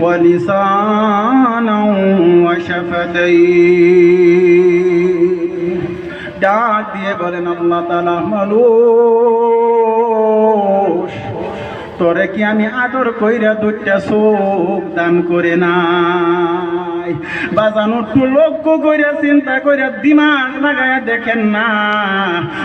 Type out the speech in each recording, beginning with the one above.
ولسانا وشفتين ডাক দিয়ে বলেন আল্লাহ তালা মানুষ তোরে কি আমি আদর কইরা দুইটা চোখ দান করে নাই। বাজানো একটু লক্ষ্য করিয়া চিন্তা করিয়া দিমাগ লাগায়া দেখেন না।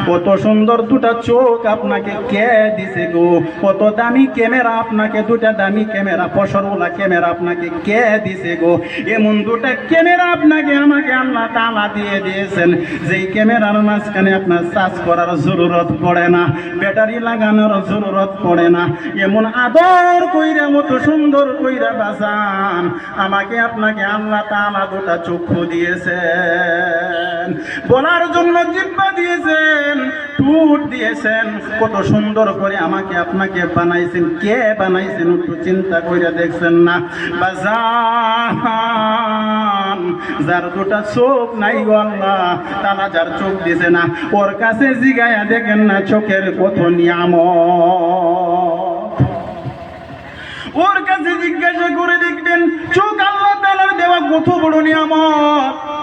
কত সুন্দর দুটা চোখ আপনাকে কে দিছে গো? কত দামি ক্যামেরা আপনাকে, দুটা দামি ক্যামেরা ফসরওয়ালা ক্যামেরা আপনাকে কে দিছে গো? এমন দুটা ক্যামেরা আপনাকে আমাকে আল্লাহ তালা দিয়ে দিয়েছেন। যেই ক্যামেরার মাঝখানে আপনার চার্জ করার জরুরত পড়ে না, ব্যাটারি লাগানোর জরুরত পড়ে না। এমন আদর কইরা, মতো সুন্দর কইরা বাসান আমাকে আপনাকে আল্লাহ তাআলা দুটা চক্ষু দিয়েছেন। বলার জন্য জিব্বা দিয়েছেন টুট দিয়েছেন। কত সুন্দর করে আমাকে আপনাকে বানাইছেন। কে বানাইছেন একটু চিন্তা কইরা দেখছেন না। বাজান, যার দুটা চোখ নাই আল্লাহ তারা যার চোখ দিছে না। ওর কাছে জিগায়া দেখেন না চোখের কত নিয়ামত। ওর কাছে জিজ্ঞাসা করে দেখবেন চোখ আল্লাহ তালার দেওয়া কত বড় নিয়ামত।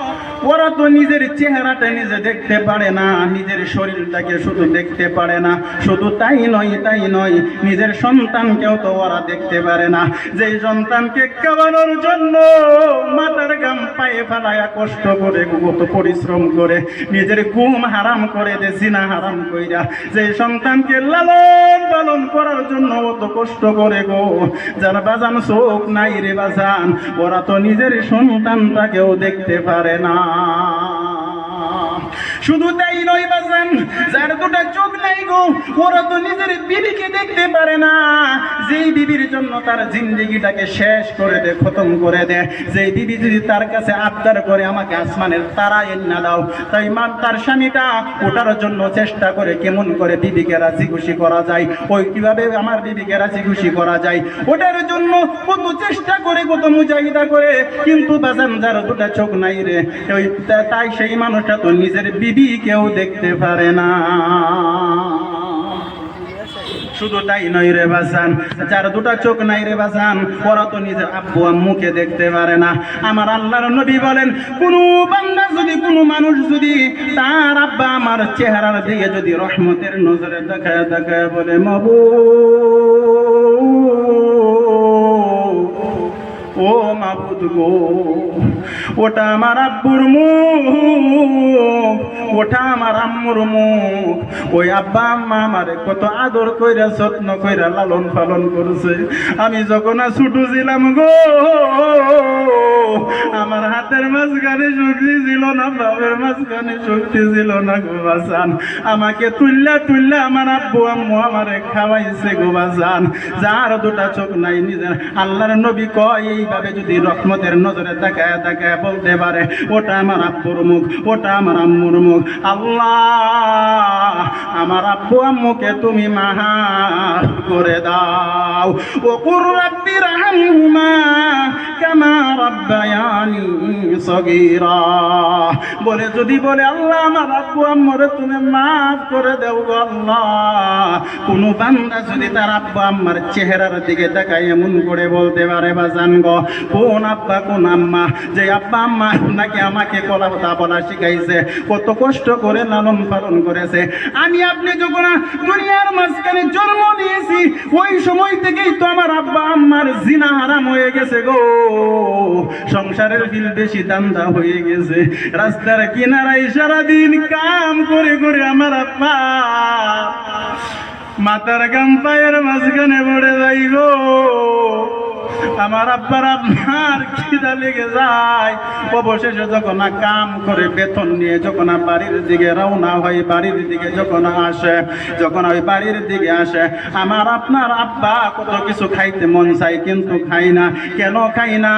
ওরা তো নিজের চেহারাটা নিজে দেখতে পারে না, নিজের শরীরটাকে শুধু দেখতে পারে না। শুধু তাই নয় তাই নয়, নিজের সন্তানকেও তো ওরা দেখতে পারে না। যেই সন্তানকে খাওয়ানোর জন্য মাতার গাম পায়ে ফেলায়া কষ্ট করে কত পরিশ্রম করে, নিজের ঘুম হারাম করে দে সিনা হারাম কইরা। যে সন্তানকে লালন পালন করার জন্য অত কষ্ট করে গো, যার বাজান চোখ নাই রে বাজান, ওরা তো নিজের সন্তানটাকেও দেখতে পারে না। না। শুধু তাই নয় বাজান, যার দুটা চোখ নাই গো, ওরা তো নিজের বিবিকে দেখতে পারে না। যেই বিবির জন্য তার জিন্দগিটাকে শেষ করে দে, খতম করে দে, যেই বিবি যদি তার কাছে আবদার করে, আমাকে আসমানের তারা এন না দাও, তাই মা তার স্বামীটা ওটার জন্য চেষ্টা করে কেমন করে বিবিকে রাজি খুশি করা যায়, ওই কীভাবে আমার বিবিকে রাজি খুশি করা যায়, ওটার জন্য কত চেষ্টা করে, কত মুজাহিদা করে। কিন্তু বাজান, যার দুটা চোখ নাই রে, ওই তাই সেই মানুষটা তো নিজের বিবি কেউ দেখতে পারে না। শুধু তাই নয় রে বাসান, যার দুটা চোখ নাই রে বাসান, ওরা তো নিজের আব্বু আম্মুকে দেখতে পারে না। আমার আল্লাহর নবী বলেন, কোন বান্দা যদি, কোনো মানুষ যদি তার আব্বা আমার চেহারার দিকে যদি রহমতের নজরে দেখায় দেখায় বলে মবু ও মাবুদ গো, ওটা আমার আব্বুর মুখ, ওটা আমার আম্মুর মুখ। ওই আব্বা আম্মা আমারে কত আদর কইরা, যত্ন কইরা লালন পালন করছে। আমি যখন ছোট ছিলাম গো, আমার হাতের মাঝখানে শক্তি ছিল না বাবের মাঝখানে শক্তি ছিল না গো বাসান আমাকে তুললা তুললা আমার আব্বু আম্মু আমারে খাওয়াইছে গো বাসান যার দুটা চোখ নাই, নিজের আল্লাহর নবী কয় এইভাবে যদি রহমতের নজরে তাকায় তাকায় বলতে পারে, ওটা আমার আব্বুর মুখ, ওটা আমার আম্মুর মুখ। আল্লাহ, আমার আব্বু আম্মুকে তুমি মাহার করে দাও। ও কুর রাব্বি রাহমহুমা কামা রাব্বায়ানি সগীরা। বলে, যদি বলে, আল্লাহ, আমার আব্বু আম্মুরে তুমি মাফ করে দেও আল্লাহ। কোন বান্দা যদি তার আব্বু আম্মার চেহারার দিকে তাকায়, এমন করে বলতে পারে বা জান গো কোন আব্বা, কোন আম্মা, যে আব্বা, আম্মা নাকি আমাকে কলা কথা বলা শিখাইছে, কত কষ্ট করে লালন পালন করেছে। আমি আপনি যখন দুনিয়ার মাঝখানে জন্ম নিয়েছি, ওই সময় থেকেই তো আমার আব্বা, আম্মার জিনা হারাম হয়ে গেছে গো। সংসারের বিল বেশি দান্দা হয়ে গেছে। রাস্তার কিনারায় সারাদিন কাম করে করে আমার আব্বা মাথার গাম পায়ের মাঝখানে পড়ে যাই গো। আমার আব্বার আপনার খিদা লেগে যায়। অবশেষে যখন কাম করে বেতন নিয়ে যখন বাড়ির দিকে রওনা হয়, বাড়ির দিকে যখন আসে, যখন ওই বাড়ির দিকে আসে, আমার আপনার আব্বা কত কিছু খাইতে মন চাই কিন্তু খাই না। কেন খাই না?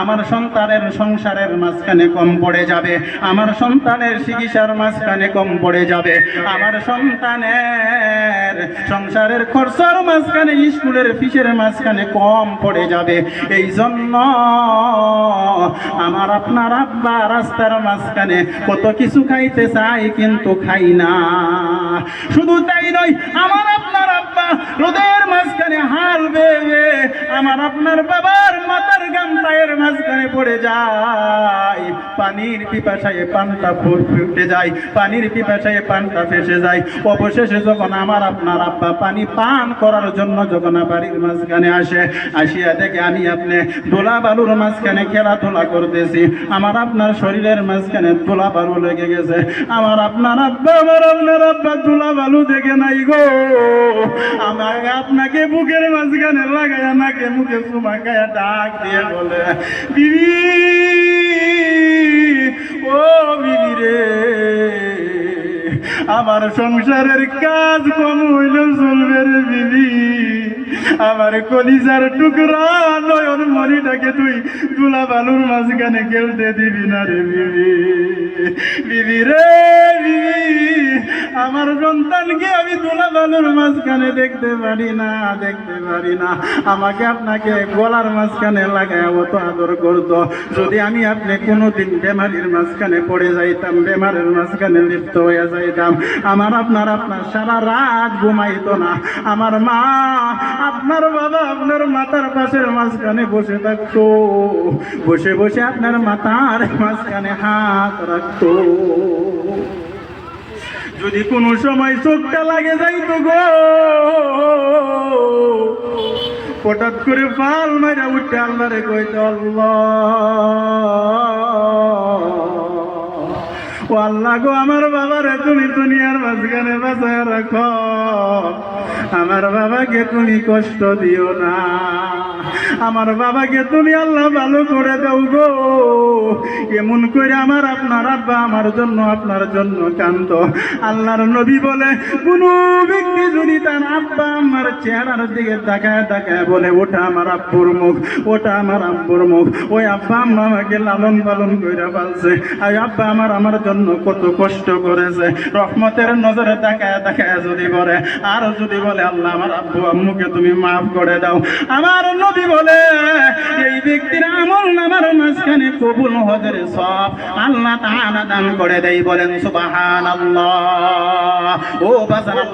আমার সন্তানের সংসারের মাঝখানে কম পড়ে যাবে। আমার সন্তানের চিকিৎসার মাঝখানে কম পড়ে যাবে। আমার সন্তানের সংসারের খরচার মাঝখানে, স্কুলের ফিসের মাঝখানে কম পড়ে যাবে। এই জন্য আমার আপনার আব্বা রাস্তার মাঝখানে কত কিছু খাইতে চাই কিন্তু খাই না। শুধু তাই নয়, আমার আপনার আব্বা রোদের মাঝখানে হাল বেয়ে আমার আপনার বাবার মাথার গাম পায়ের মাঝখানে পড়ে যায়। পানির পিপাসায় পানটা ফুট- যায়, পানির পিপাসায় পানটা ফেসে যায়। অবশেষে যখন আমার আপনার আব্বা পানি পান করার জন্য যখন বাড়ির মাঝখানে আসে, আসিয়া দেখে আমি আপনি দোলা বালুর মাঝখানে খেলাধুলা করতেছি। আমার আপনার শরীরের মাঝখানে দোলা বালু লেগে গেছে। আমার আপনার আব্বা আমার আপনার আব্বা দোলা বালু দেখে নাই গো। আমার আপনাকে বুকের মাঝখানে লাগায় নাকে মুখে চুমা খায়া, ডাক দিয়ে বলে, বিবি, ও বিবি রে, আমার সংসারের কাজ কম হইলেও চলবে রে বিবি। আমার কলিজার টুকরা নয়ন মরিটাকে তুই তুলা বালুর মাঝখানে খেলতে দিবি না রে বিবি। বিবি রে, বিবি। আমার সন্তানকে আমি তুলা বালুর মাঝখানে দেখতে পারি না, দেখতে পারি না। আমাকে আপনাকে গলার মাঝখানে লাগায় অত আদর করতো। যদি আমি আপনি কোনোদিন বেমারির মাঝখানে পড়ে যাইতাম, বেমারের মাঝখানে লিপ্ত হয়ে যাইতাম, আমার আপনার আপনার সারা রাত ঘুমাইতো না। আমার মা, আপনার বাবা আপনার মাথার পাশের মাঝখানে বসে থাকতো। বসে বসে আপনার মাথার মাঝখানে হাত রাখতো। যদি কোনো সময় চোখটা লাগে যাইতো গো। হঠাৎ করে পাল মারা উঠে আল্লাহরে কইতে আল্লাহ। গো আমার বাবারে, তুমি দুনিয়ার মাঝখানে বাঁচায় রাখো। আমার বাবাকে তুমি কষ্ট দিও না। আমার বাবাকে তুমি আল্লাহ ভালো করে দাও গো। এমন করে আমার আপনার আব্বা আমার জন্য, আপনার জন্য কান্ত আল্লাহর নবী বলে, কোন ব্যক্তি যদি তার আব্বা আমার চেহারার দিকে তাকায় তাকায় বলে, ওটা আমার আব্বুর মুখ, ওটা আমার আব্বুর মুখ। ওই আব্বা আমাকে লালন পালন করে পালছে। আর আব্বা আমার আমার জন্য কত কষ্ট করেছে। রহমতের নজরে তাকায় তাকায় যদি বলে, আর যদি বলে, আল্লাহ, আমার আব্বু আম্মুকে তুমি মাফ করে দাও। আমার নবী বলে, এই ব্যক্তির আমল নামার মাঝখানে কবুল হজরে সব আল্লাহ তাহা দান করে দেয়। বলেন, সুবহানাল্লাহ। ও বাজার আল্লাহ।